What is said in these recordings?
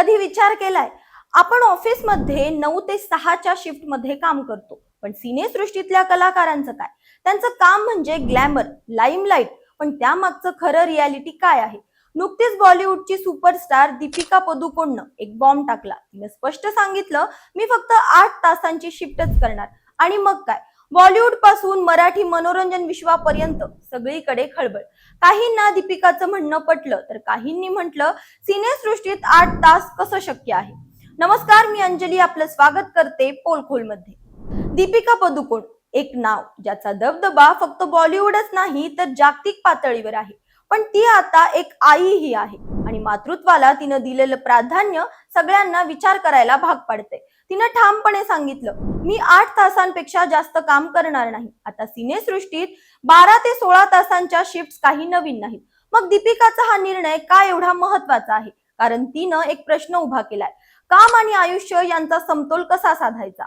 कधी विचार केलाय? आपण ऑफिसमध्ये नऊ ते सहाच्या शिफ्टमध्ये काम करतो. पण सिनेसृष्टीतल्या कलाकारांचं काय? त्यांचं काम म्हणजे ग्लॅमर लाईमलाईट पण त्यामागचं खरं रियालिटी काय आहे? नुकतीच बॉलिवूडची सुपरस्टार दीपिका पदुकोणनं एक बॉम्ब टाकला. तिने स्पष्ट सांगितलं मी फक्त आठ तासांची शिफ्टच करणार. आणि मग काय? बॉलिवूडपासून मराठी मनोरंजन विश्वापर्यंत सगळीकडे खळबळ. काहींना दीपिकाचं म्हणणं पटलं तर काहींनी म्हटलं सिनेसृष्टीत आठ तास कसं शक्य आहे? नमस्कार मी अंजली आपलं स्वागत करते पोलखोलमध्ये दीपिका पदुकोण एक नाव ज्याचा दबदबा फक्त बॉलिवूडच नाही तर जागतिक पातळीवर आहे. पण ती आता एक आईही आहे आणि मातृत्वाला तिनं दिलेलं प्राधान्य सगळ्यांना विचार करायला भाग पाडते. तिनं ठामपणे सांगितलं मी आठ तासांपेक्षा जास्त काम करणार नाही. आता सिनेसृष्टीत बारा ते सोळा तासांच्या शिफ्ट काही नवीन नाहीत. मग दीपिकाचा हा निर्णय का एवढा महत्त्वाचा आहे? कारण तिनं एक प्रश्न उभा केलाय. काम आणि आयुष्य यांचा समतोल कसा साधायचा?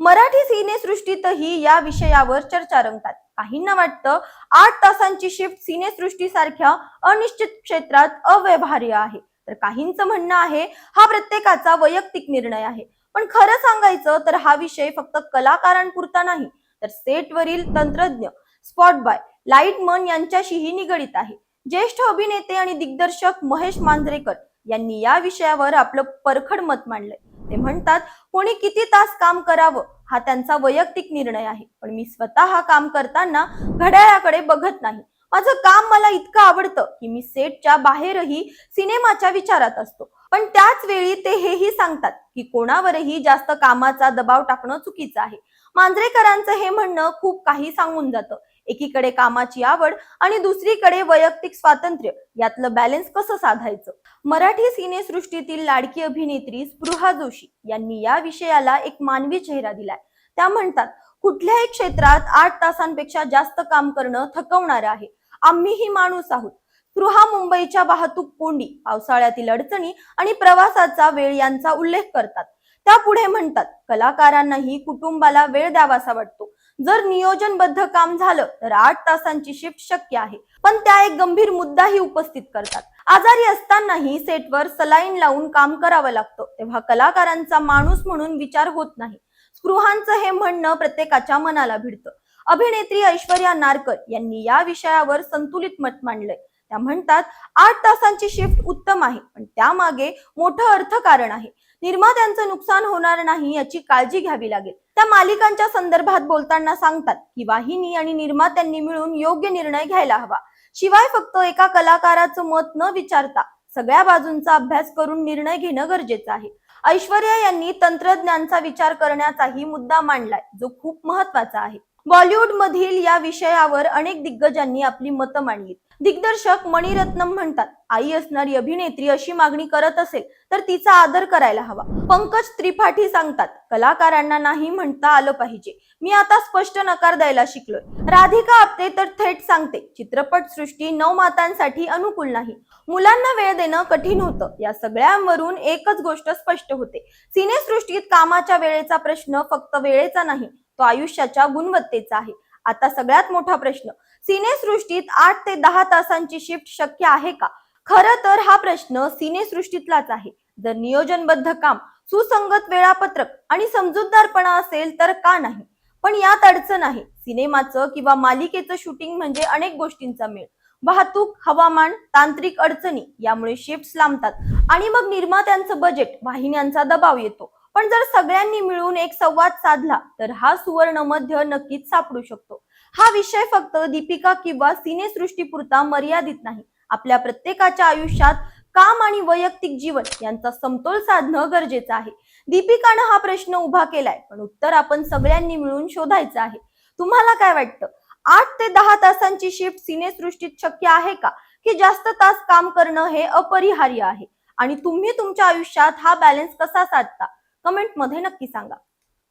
मराठी सिनेसृष्टीतही या विषयावर चर्चा रंगतात. काहींना वाटतं आठ तासांची शिफ्ट सिनेसृष्टीसारख्या अनिश्चित क्षेत्रात अव्यवहार्य आहे. तर काहींचं म्हणणं आहे हा प्रत्येकाचा वैयक्तिक निर्णय आहे. पण खरं सांगायचं तर हा विषय फक्त कलाकारांपुरता नाही तर सेटवरील तंत्रज्ञ स्पॉट बाय लाइट मन यांच्याशीही निगडित आहे. ज्येष्ठ अभिनेते आणि दिग्दर्शक महेश मांजरेकर यांनी या विषयावर आपलं परखड मत मांडलंय. ते म्हणतात कोणी किती तास काम करावं हा त्यांचा वैयक्तिक निर्णय आहे पण मी स्वतः काम करताना घड्याळाकडे बघत नाही. माझं काम मला इतकं आवडतं की मी सेटच्या बाहेरही सिनेमाच्या विचारात असतो. पण त्याच वेळी ते हेही सांगतात की कोणावरही जास्त कामाचा दबाव टाकणं चुकीचं आहे. मांजरेकरांचं हे म्हणणं खूप काही सांगून जातं. एकीकडे कामाची आवड आणि दुसरीकडे वैयक्तिक स्वातंत्र्य यातलं बॅलन्स कसं साधायचं? मराठी सिनेसृष्टीतील लाडकी अभिनेत्री स्पृहा जोशी यांनी या विषयाला एक मानवी चेहरा दिलाय. त्या म्हणतात कुठल्याही क्षेत्रात आठ तासांपेक्षा जास्त काम करणं थकवणारं आहे. आम्हीही माणूस आहोत. स्पृहा मुंबईच्या वाहतूक कोंडी पावसाळ्यातील अडचणी आणि प्रवासाचा वेळ यांचा उल्लेख करतात. त्या पुढे म्हणतात कलाकारांनाही कुटुंबाला वेळ द्यावासा वाटतो. जर नियोजनबद्ध काम झालं तर आठ तासांची शिफ्ट शक्य आहे. पण त्या एक गंभीर मुद्दाही उपस्थित करतात. आजारी असतानाही सेटवर सलाईन लावून काम करावं लागतं तेव्हा कलाकारांचा माणूस म्हणून विचार होत नाही. स्पृहांचं हे म्हणणं प्रत्येकाच्या मनाला भिडतं. अभिनेत्री ऐश्वर्या नारकर यांनी या विषयावर संतुलित मत मांडलंय. त्या म्हणतात आठ तासांची शिफ्ट उत्तम आहे. पण त्यामागे मोठं अर्थकारण आहे. निर्मात्यांचं नुकसान होणार नाही याची काळजी घ्यावी लागेल. त्या मालिकांच्या संदर्भात बोलताना सांगतात की वाहिनी आणि निर्मात्यांनी मिळून योग्य निर्णय घ्यायला हवा. शिवाय फक्त एका कलाकाराचं मत न विचारता सगळ्या बाजूंचा अभ्यास करून निर्णय घेणं गरजेचं आहे. ऐश्वर्या यांनी तंत्रज्ञानचा विचार करण्याचाही मुद्दा मांडलाय जो खूप महत्त्वाचा आहे. बॉलिवूडमधील या विषयावर अनेक दिग्गजांनी आपली मतं मांडली दिग्दर्शक मणिरत्नम म्हणतात आई असणारी अभिनेत्री अशी मागणी करत असेल तर तिचा आदर करायला हवा. पंकज त्रिपाठी सांगतात कलाकारांना नाही म्हणता आलं पाहिजे. मी आता स्पष्ट नकार द्यायला शिकलोय. राधिका आपटे तर थेट सांगते चित्रपट सृष्टी नवमातांसाठी अनुकूल नाही. मुलांना वेळ देणं कठीण होतं. या सगळ्यांवरून एकच गोष्ट स्पष्ट होते. सिनेसृष्टीत कामाच्या वेळेचा प्रश्न फक्त वेळेचा नाही तो आयुष्याच्या गुणवत्तेचा आहे. आता सगळ्यात मोठा प्रश्न सिनेसृष्टीत आठ ते दहा तासांची शिफ्ट शक्य आहे का? खरं तर हा प्रश्न सिनेसृष्टीतलाच आहे. जर नियोजनबद्ध काम सुसंगत वेळापत्रक आणि समजूतदारपणा असेल तर का नाही? पण यात अडचण आहे. सिनेमाचं किंवा मालिकेचं शूटिंग म्हणजे अनेक गोष्टींचा मेळ. वाहतूक हवामान तांत्रिक अडचणी यामुळे शिफ्ट लांबतात आणि मग निर्मात्यांचं बजेट वाहिन्यांचा दबाव येतो. पण जर सगळ्यांनी मिळून एक संवाद साधला तर हा सुवर्ण मध्य नक्कीच सापडू शकतो. हा विषय फक्त दीपिका किंवा सिनेसृष्टीपुरता मर्यादित नाही. आपल्या प्रत्येकाच्या आयुष्यात काम आणि वैयक्तिक जीवन यांचा समतोल साधणं गरजेचं आहे. दीपिकानं हा प्रश्न उभा केलाय पण उत्तर आपण सगळ्यांनी मिळून शोधायचं आहे. तुम्हाला काय वाटतं? आठ ते दहा तासांची शिफ्ट सिनेसृष्टीत शक्य आहे का? की जास्त तास काम करणं हे अपरिहार्य आहे? आणि तुम्ही तुमच्या आयुष्यात हा बॅलन्स कसा साधता? कमेंटमध्ये नक्की सांगा.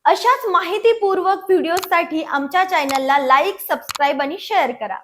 अशाच माहितीपूर्वक व्हिडिओसाठी आमच्या चॅनलला लाईक सबस्क्राईब आणि शेअर करा.